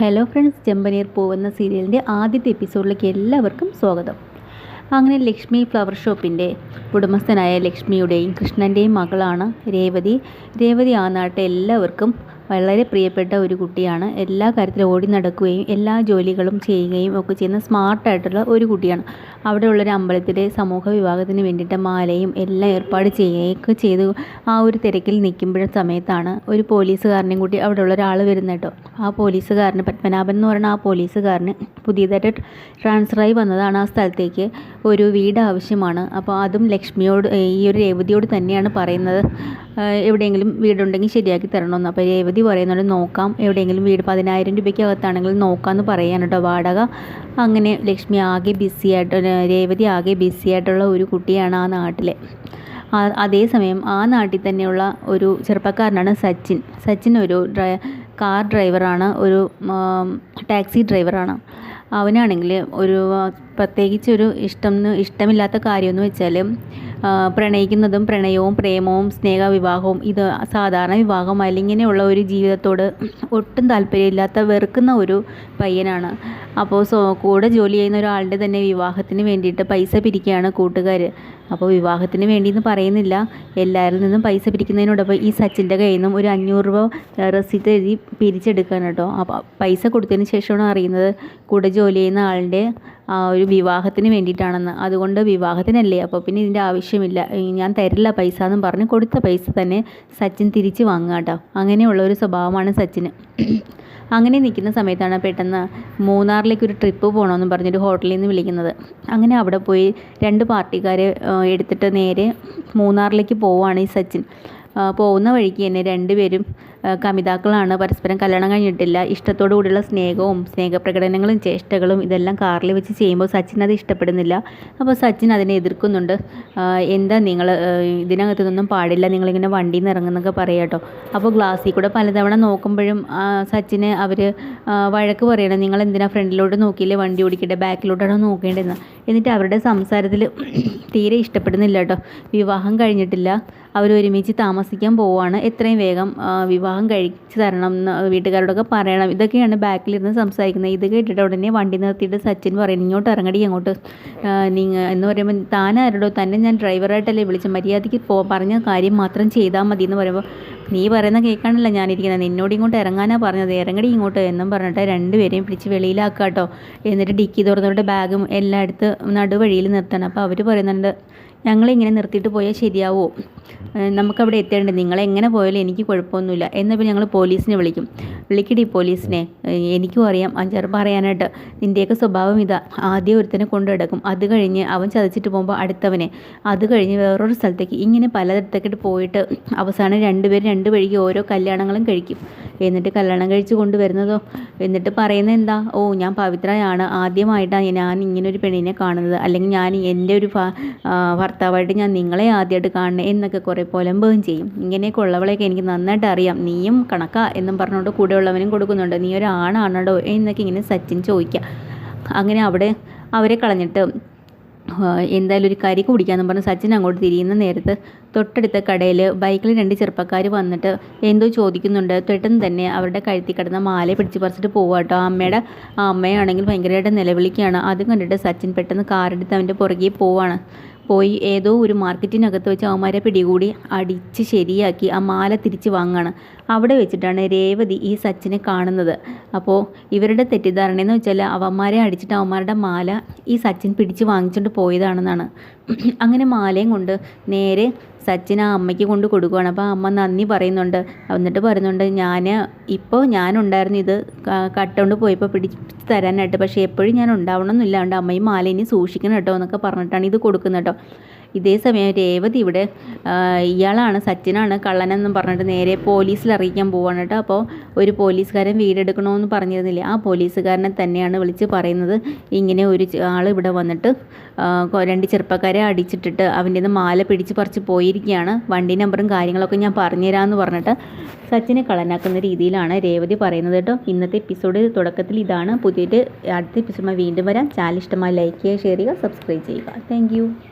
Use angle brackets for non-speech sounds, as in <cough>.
Hello friends ചെമ്പനീർ പോവുന്ന സീരിയലിന്റെ ആദ്യത്തെ എപ്പിസോഡിലേക്ക് എല്ലാവർക്കും സ്വാഗതം. അങ്ങനെ ലക്ഷ്മി ഫ്ലവർ ഷോപ്പിന്റെ ഉടമസ്ഥനായ ലക്ഷ്മിയുടെയും കൃഷ്ണന്റെയും മകളാണ് രേവതി. രേവതി ആന്നാട്ടെ എല്ലാവർക്കും വളരെ പ്രിയപ്പെട്ട ഒരു കുട്ടിയാണ്. എല്ലാ കാര്യത്തിലും ഓടി നടക്കുകയും എല്ലാ ജോലികളും ചെയ്യുകയും ഒക്കെ ചെയ്യുന്ന സ്മാർട്ടായിട്ടുള്ള ഒരു കുട്ടിയാണ്. അവിടെയുള്ളൊരു അമ്പലത്തിലെ സമൂഹ വിഭാഗത്തിന് വേണ്ടിയിട്ട് മാലയും എല്ലാം ഏർപ്പാട് ചെയ്യുകയൊക്കെ ചെയ്തു. ആ ഒരു തിരക്കിൽ നിൽക്കുമ്പോഴ സമയത്താണ് ഒരു പോലീസുകാരനെയും കൂട്ടി അവിടെയുള്ള ഒരാൾ വരുന്നത് കേട്ടോ. ആ പോലീസുകാരന് പത്മനാഭൻ എന്ന് പറയുന്ന ആ പോലീസുകാരന് പുതിയതായിട്ട് ട്രാൻസ്ഫറായി വന്നതാണ് ആ സ്ഥലത്തേക്ക് ഒരു വീട് ആവശ്യമാണ്. അപ്പോൾ അതും ലക്ഷ്മിയോട് ഈ ഒരു രേവതിയോട് തന്നെയാണ് പറയുന്നത്. എവിടെയെങ്കിലും വീടുണ്ടെങ്കിൽ ശരിയാക്കി തരണമെന്ന്. അപ്പോൾ രേവതി പറയുന്നുണ്ട് നോക്കാം എവിടെയെങ്കിലും വീട് പതിനായിരം രൂപയ്ക്കകത്താണെങ്കിൽ നോക്കാമെന്ന് പറയാൻ കേട്ടോ വാടക. അങ്ങനെ ലക്ഷ്മി ആകെ ബിസി ആയിട്ട് രേവതി ആകെ ബിസി ആയിട്ടുള്ള ഒരു കുട്ടിയാണ് ആ നാട്ടിലെ. അതേസമയം ആ നാട്ടിൽ തന്നെയുള്ള ഒരു ചെറുപ്പക്കാരനാണ് സച്ചിൻ. സച്ചിൻ ഒരു ഡ്രൈ കാർ ഡ്രൈവറാണ് ഒരു ടാക്സി ഡ്രൈവറാണ്. അവനാണെങ്കിൽ ഒരു പ്രത്യേകിച്ച് ഒരു ഇഷ്ടം ഇഷ്ടമില്ലാത്ത കാര്യമെന്ന് വെച്ചാൽ പ്രണയിക്കുന്നതും പ്രണയവും പ്രേമവും സ്നേഹ വിവാഹവും ഇത് സാധാരണ വിവാഹമല്ല ഇങ്ങനെയുള്ള ഒരു ജീവിതത്തോട് ഒട്ടും താല്പര്യമില്ലാത്ത വെറുക്കുന്ന ഒരു പയ്യനാണ്. അപ്പോൾ സോ കൂടെ ജോലി ചെയ്യുന്ന ഒരാളുടെ തന്നെ വിവാഹത്തിന് വേണ്ടിയിട്ട് പൈസ പിരിക്കുകയാണ് കൂട്ടുകാർ അപ്പോൾ വിവാഹത്തിന് വേണ്ടിയെന്ന് പറയുന്നില്ല. എല്ലാവരിൽ നിന്നും പൈസ പിരിക്കുന്നതിനോടൊപ്പം ഈ സച്ചിന്റെ കയ്യിൽ നിന്നും ഒരു അഞ്ഞൂറ് രൂപ റെസിപ്റ്റ് എഴുതി പിരിച്ചെടുക്കാൻ കേട്ടോ. അപ്പോൾ പൈസ കൊടുത്തതിന് ശേഷമാണ് അറിയുന്നത് കൂടെ ജോലി ചെയ്യുന്ന ആളുടെ ആ ഒരു വിവാഹത്തിന് വേണ്ടിയിട്ടാണെന്ന്. അതുകൊണ്ട് വിവാഹത്തിനല്ലേ? അപ്പോൾ പിന്നെ ഇതിന്റെ ആവശ്യമില്ല. ഞാൻ തരില്ല പൈസ എന്നും പറഞ്ഞ് കൊടുത്ത പൈസ തന്നെ സച്ചിൻ തിരിച്ച് വാങ്ങുക കേട്ടോ. അങ്ങനെയുള്ള ഒരു സ്വഭാവമാണ് സച്ചിന്. അങ്ങനെ നിൽക്കുന്ന സമയത്താണ് പെട്ടെന്ന് മൂന്നാറിലേക്ക് ഒരു ട്രിപ്പ് പോകണമെന്ന് പറഞ്ഞൊരു ഹോട്ടലിൽ നിന്ന് വിളിക്കുന്നത്. അങ്ങനെ അവിടെ പോയി രണ്ട് പാർട്ടിക്കാരെ എടുത്തിട്ട് നേരെ മൂന്നാറിലേക്ക് പോവുകയാണ് ഈ സച്ചിൻ. പോകുന്ന വഴിക്ക് തന്നെ രണ്ടുപേരും കമിതാക്കളാണ് പരസ്പരം കല്യാണം കഴിഞ്ഞിട്ടില്ല. ഇഷ്ടത്തോടു കൂടിയുള്ള സ്നേഹവും സ്നേഹപ്രകടനങ്ങളും ചേഷ്ടകളും ഇതെല്ലാം കാറിൽ വെച്ച് ചെയ്യുമ്പോൾ സച്ചിൻ അത് ഇഷ്ടപ്പെടുന്നില്ല. അപ്പോൾ സച്ചിൻ അതിനെ എതിർക്കുന്നുണ്ട്. എന്താ നിങ്ങൾ ഇതിനകത്തു നിന്നും പാടില്ല നിങ്ങളിങ്ങനെ വണ്ടിയിൽ നിന്ന് ഇറങ്ങുന്നൊക്കെ പറയാട്ടോ അപ്പോൾ ഗ്ലാസ്സിൽ കൂടെ പലതവണ നോക്കുമ്പോഴും സച്ചിന് അവർ വഴക്ക് പറയണം നിങ്ങൾ എന്തിനാ ഫ്രണ്ടിലോട്ട് നോക്കിയില്ലേ വണ്ടി ഓടിക്കട്ടെ ബാക്കിലോട്ടാണോ നോക്കേണ്ടതെന്ന്? എന്നിട്ട് അവരുടെ സംസാരത്തിൽ തീരെ ഇഷ്ടപ്പെടുന്നില്ല കേട്ടോ. വിവാഹം കഴിഞ്ഞിട്ടില്ല. അവർ ഒരുമിച്ച് താമസിക്കാൻ പോവുകയാണ് എത്രയും വേഗം വിവാഹം കഴിച്ച് തരണം എന്ന് വീട്ടുകാരോടൊക്കെ പറയണം. ഇതൊക്കെയാണ് ബാക്കിലിരുന്ന് സംസാരിക്കുന്നത്. ഇത് കേട്ടിട്ട് ഉടനെ വണ്ടി നിർത്തിയിട്ട് സച്ചിൻ പറയും ഇങ്ങോട്ട് ഇറങ്ങടി അങ്ങോട്ട് നിങ്ങൾ എന്ന് പറയുമ്പോൾ താനാരോടോ തന്നെ ഞാൻ ഡ്രൈവറായിട്ടല്ലേ വിളിച്ച് മര്യാദയ്ക്ക് പോ പറഞ്ഞ കാര്യം മാത്രം ചെയ്താൽ മതി എന്ന് പറയുമ്പോൾ നീ പറയുന്ന കേൾക്കാനല്ല ഞാനിരിക്കുന്നത്. നിന്നോട് ഇങ്ങോട്ട് ഇറങ്ങാനാണ് പറഞ്ഞത്. ഇറങ്ങടി ഇങ്ങോട്ട് എന്നും പറഞ്ഞിട്ട് രണ്ടുപേരെയും പിടിച്ച് വെളിയിലാക്കുക കേട്ടോ എന്നിട്ട് ഡിക്കി തുറന്നവരുടെ ബാഗും എല്ലാം നടുവഴിയിൽ നിർത്തണം. അപ്പോൾ അവർ പറയുന്നുണ്ട് ഞങ്ങളിങ്ങനെ നിർത്തിയിട്ട് പോയാൽ ശരിയാവോ? നമുക്കവിടെ എത്തേണ്ടത് നിങ്ങളെങ്ങനെ പോയാലും എനിക്ക് കുഴപ്പമൊന്നുമില്ല. എന്നപ്പോൾ ഞങ്ങൾ പോലീസിനെ വിളിക്കും. വിളിക്കടി പോലീസിനെ. എനിക്കും അറിയാം. അഞ്ചാറ് പറയാനായിട്ട്. നിന്റെയൊക്കെ സ്വഭാവം ഇതാ. ആദ്യം ഒരുത്തനെ കൊണ്ടുകിടക്കും അത് കഴിഞ്ഞ് അവൻ ചതച്ചിട്ട് പോകുമ്പോൾ അടുത്തവനെ. അത് കഴിഞ്ഞ് വേറൊരു സ്ഥലത്തേക്ക്. ഇങ്ങനെ പലയിടത്തേക്കിട്ട് പോയിട്ട് അവസാനം രണ്ടുപേരും രണ്ട് വഴിക്ക് ഓരോ കല്യാണങ്ങളും കഴിക്കും. എന്നിട്ട് കല്യാണം കഴിച്ച് കൊണ്ടുവരുന്നതോ? എന്നിട്ട് പറയുന്നത് എന്താ? ഓ ഞാൻ പവിത്രയാണ്. ആദ്യമായിട്ടാണ് ഞാൻ ഇങ്ങനെ ഒരു പെണ്ണിനെ കാണുന്നത്. അല്ലെങ്കിൽ ഞാൻ എന്റെ ഒരു ഭർത്താവായിട്ട് ഞാൻ നിങ്ങളെ ആദ്യമായിട്ട് കാണണേ എന്നൊക്കെ കുറേ പുലമ്പുകയും ചെയ്യും. ഇങ്ങനെയൊക്കെ ഉള്ളവളെയൊക്കെ എനിക്ക് നന്നായിട്ട് അറിയാം. നീയും കണക്കാ എന്നും പറഞ്ഞുകൊണ്ട് കൂടെയുള്ളവനും കൊടുക്കുന്നുണ്ട്. നീ ഒരു ആണാണോ എന്നൊക്കെ ഇങ്ങനെ സച്ചിൻ ചോദിക്കുക. അങ്ങനെ അവിടെ അവരെ കളഞ്ഞിട്ട് എന്തായാലും ഒരു കരി കുടിക്കാമെന്ന് പറഞ്ഞ് സച്ചിൻ അങ്ങോട്ട് തിരിയുന്ന നേരത്ത് തൊട്ടടുത്ത കടയിൽ ബൈക്കിൽ രണ്ട് ചെറുപ്പക്കാർ വന്നിട്ട് എന്തോ ചോദിക്കുന്നുണ്ട്. പെട്ടെന്ന് തന്നെ അവരുടെ കഴുത്തി കിടന്ന മാല പിടിച്ച് പറിച്ചിട്ട് പോവുക കേട്ടോ അമ്മയുടെ അമ്മയാണെങ്കിൽ ഭയങ്കരമായിട്ട് നിലവിളിക്കുകയാണ്. അത് കണ്ടിട്ട് സച്ചിൻ പെട്ടെന്ന് കാറെടുത്ത് അവന്റെ പുറകെ പോവാണ്. പോയി ഏതോ ഒരു മാർക്കറ്റിനകത്ത് വെച്ച് അവന്മാരെ പിടികൂടി അടിച്ച് ശരിയാക്കി ആ മാല തിരിച്ച് വാങ്ങാണ്. അവിടെ വെച്ചിട്ടാണ് രേവതി ഈ സച്ചിനെ കാണുന്നത്. അപ്പോൾ ഇവരുടെ തെറ്റിദ്ധാരണ എന്ന് വെച്ചാൽ അവന്മാരെ അടിച്ചിട്ട് അവന്മാരുടെ മാല ഈ സച്ചിൻ പിടിച്ച് വാങ്ങിച്ചുകൊണ്ട് പോയതാണെന്നാണ്. <clears throat> അങ്ങനെ മാലയും കൊണ്ട് നേരെ സച്ചിൻ ആ അമ്മയ്ക്ക് കൊണ്ട് കൊടുക്കുകയാണ് അപ്പോൾ അമ്മ നന്ദി പറയുന്നുണ്ട്. എന്നിട്ട് പറയുന്നുണ്ട് ഞാൻ ഇപ്പോൾ ഞാനുണ്ടായിരുന്നു ഇത് കട്ടുകൊണ്ട് പോയപ്പോൾ പിടിച്ച് തരാനായിട്ട്. പക്ഷേ എപ്പോഴും ഞാൻ ഉണ്ടാവണമെന്നില്ല. അതുകൊണ്ട് അമ്മയും മാല ഇനി സൂക്ഷിക്കണം കേട്ടോ എന്നൊക്കെ പറഞ്ഞിട്ടാണ് ഇത് കൊടുക്കുന്നത് കേട്ടോ. ഇതേ സമയം രേവതി ഇവിടെ ഇയാളാണ് സച്ചിനാണ് കള്ളനെന്നും പറഞ്ഞിട്ട് നേരെ പോലീസിൽ അറിയിക്കാൻ പോവാണ് കേട്ടോ. അപ്പോൾ ഒരു പോലീസുകാരൻ വീടെടുക്കണമെന്ന് പറഞ്ഞിരുന്നില്ലേ? ആ പോലീസുകാരനെ തന്നെയാണ് വിളിച്ച് പറയുന്നത്. ഇങ്ങനെ ഒരു ആൾ ഇവിടെ വന്നിട്ട് രണ്ട് ചെറുപ്പക്കാരെ അടിച്ചിട്ടിട്ട് അവന്റെ മാല പിടിച്ച് പറിച്ച് പോയിരിക്കുകയാണ്. വണ്ടി നമ്പറും കാര്യങ്ങളൊക്കെ ഞാൻ പറഞ്ഞുതരാമെന്ന് പറഞ്ഞിട്ട് സച്ചിനെ കളനാക്കുന്ന രീതിയിലാണ് രേവതി പറയുന്നത് കേട്ടോ. ഇന്നത്തെ എപ്പിസോഡ് തുടക്കത്തിൽ ഇതാണ്. പുതിയൊരു അടുത്ത എപ്പിസോഡ് വീണ്ടും വരാം. ചാനൽ ഇഷ്ടമായി ലൈക്ക് ചെയ്യുക ഷെയർ ചെയ്യുക സബ്സ്ക്രൈബ് ചെയ്യുക. താങ്ക്